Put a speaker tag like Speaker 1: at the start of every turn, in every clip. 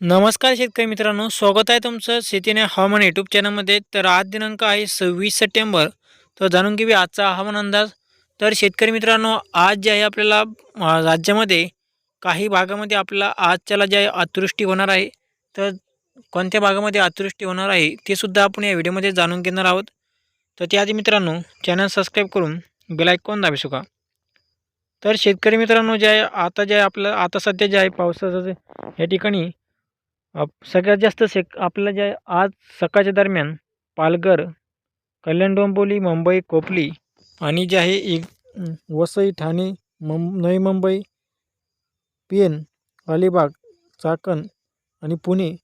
Speaker 1: नमस्कार शेतकरी मित्रांनो स्वागत आहे तुमचं शेतीने हवामान यूट्यूब चॅनलमध्ये तर आज दिनांक आहे सव्वीस सप्टेंबर. तर जाणून घेऊया आजचा हवामान अंदाज. तर शेतकरी मित्रांनो आज जे आहे आपल्याला राज्यामध्ये काही भागामध्ये आपल्याला आजच्याला जे आहे अतिवृष्टी होणार आहे. तर कोणत्या भागामध्ये अतिवृष्टी होणार आहे ते सुद्धा आपण या व्हिडिओमध्ये जाणून घेणार आहोत. तर त्याआधी मित्रांनो चॅनल सबस्क्राईब करून बेलायकॉन दाबी शका तर शेतकरी मित्रांनो जे आहे आता जे आहे आपलं आता सध्या जे आहे पावसाचं या ठिकाणी सगळ्यात जास्त शेक आपल्याला जे आज सकाळच्या दरम्यान पालघर कल्याण डोंबिवली मुंबई कोपली आणि जे आहे एक वसई ठाणे मुं नवी मुंबई पेन अलिबाग चाकण आणि पुणे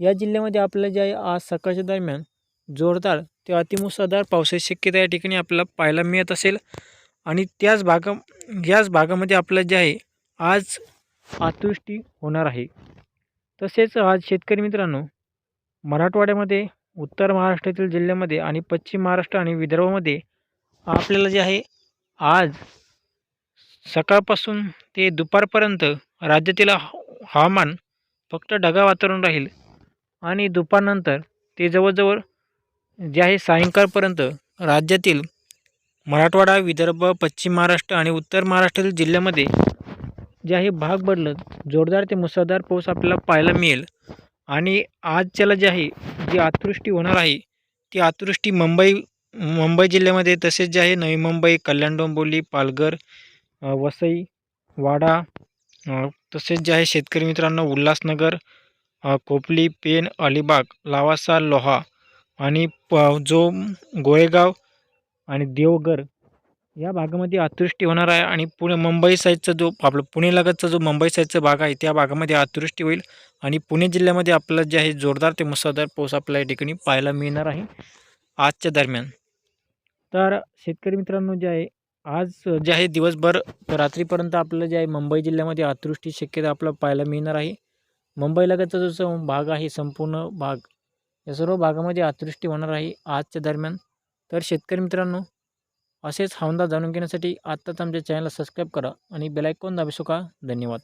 Speaker 1: या जिल्ह्यामध्ये आपल्याला जे आहे आज सकाळच्या दरम्यान जोरदार ते अतिमुसळधार पावसाची शक्यता या ठिकाणी आपल्याला पाहायला मिळत असेल. आणि त्याच भागा याच भागामध्ये आपल्याला जे आहे आज अतिवृष्टी होणार आहे. तसेच आज शेतकरी मित्रांनो मराठवाड्यामध्ये उत्तर महाराष्ट्रातील जिल्ह्यामध्ये आणि पश्चिम महाराष्ट्र आणि विदर्भामध्ये आपल्याला जे आहे आज सकाळपासून ते दुपारपर्यंत राज्यातील ह- हवामान फक्त ढगा वातावरण राहील आणि दुपारनंतर ते जवळजवळ जे आहे सायंकाळपर्यंत राज्यातील मराठवाडा विदर्भ पश्चिम महाराष्ट्र आणि उत्तर महाराष्ट्रातील जिल्ह्यामध्ये जे आहे भाग बदलत जोरदार ते मुसळधार पाऊस आपल्याला पाहायला मिळेल. आणि आजच्याला जे आहे जी अतिवृष्टी होणार आहे ती अतिवृष्टी मुंबई मुंबई जिल्ह्यामध्ये तसेच जे आहे नवी मुंबई कल्याण डोंबिवली पालघर वसई वाडा तसेच जे आहे शेतकरी मित्रांनो उल्हासनगर कोपली पेन अलिबाग लावासा लोहा आणि प जो गोळेगाव आणि देवगर या भागामध्ये अतिवृष्टी होणार आहे आणि पुणे मुंबई साईडचा जो आपलं पुणे लगतचा जो मुंबई साईडचा भाग आहे त्या भागामध्ये अतिवृष्टी होईल आणि पुणे जिल्ह्यामध्ये आपल्याला जे आहे जोरदार ते मुसळधार पाऊस आपल्या या ठिकाणी पाहायला मिळणार आहे. आजच्या दरम्यान. तर शेतकरी मित्रांनो जे आहे आज जे आहे दिवसभर रात्रीपर्यंत आपलं जे आहे मुंबई जिल्ह्यामध्ये अतिवृष्टी शक्यता आपल्याला पाहायला मिळणार आहे. मुंबई लगतचा जो भाग आहे संपूर्ण भाग या सर्व भागामध्ये अतिवृष्टी होणार आहे आजच्या दरम्यान. तर शेतकरी मित्रांनो असेच हवंदा जाणून घेण्यासाठी आत्ताच आमच्या चॅनलला सबस्क्राईब करा आणि बेलायकॉन दाबी शका धन्यवाद.